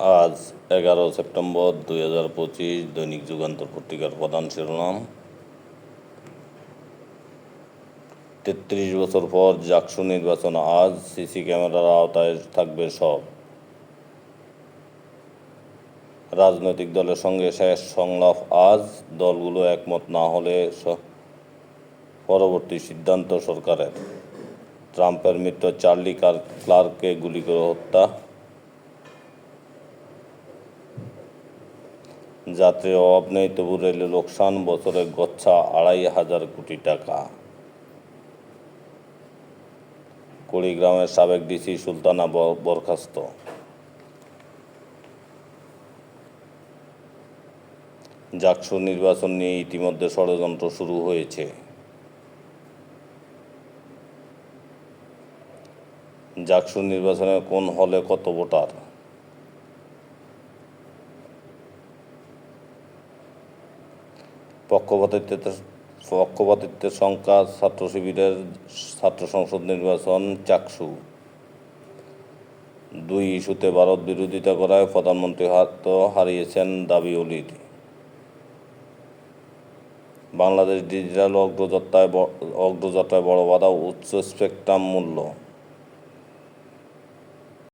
আজ এগারো সেপ্টেম্বর দুই হাজার পঁচিশ দৈনিক যুগান্তর পত্রিকার প্রধান শিরোনাম। তেত্রিশ বছর পর জাকসু নির্বাচন, আজ সিসি ক্যামেরার আওতায় থাকবে সব। রাজনৈতিক দলের সঙ্গে শেষ সংলাপ, আজ দলগুলো একমত না হলে পরবর্তী সিদ্ধান্ত সরকারের। ট্রাম্পের মিত্র চার্লি কার- ক্লার্ককে গুলি করে হত্যা। যাত্রীর অভাব নেই তবু রেলে লোকসান বছরে গচ্ছা আড়াই হাজার কোটি টাকা। কুড়িগ্রামের সাবেক ডিসি সুলতানা বরখাস্ত। জাকসু নির্বাচন নিয়ে ইতিমধ্যে ষড়যন্ত্র শুরু হয়েছে। জাকসু নির্বাচনে কোন হলে কত ভোটার? পক্ষপাতিত্বের পক্ষপাতিত্বের সংখ্যা ছাত্র শিবিরের ছাত্র সংসদ নির্বাচন চাকসু। দুই ইস্যুতে ভারত বিরোধিতা করায় প্রধানমন্ত্রী হাত হারিয়েছেন দাবি অলির। বাংলাদেশ ডিজিটাল অগ্রযাত্রায় অগ্রযাত্রায় বড় বাধা উচ্চ স্পেকট্রাম মূল্য।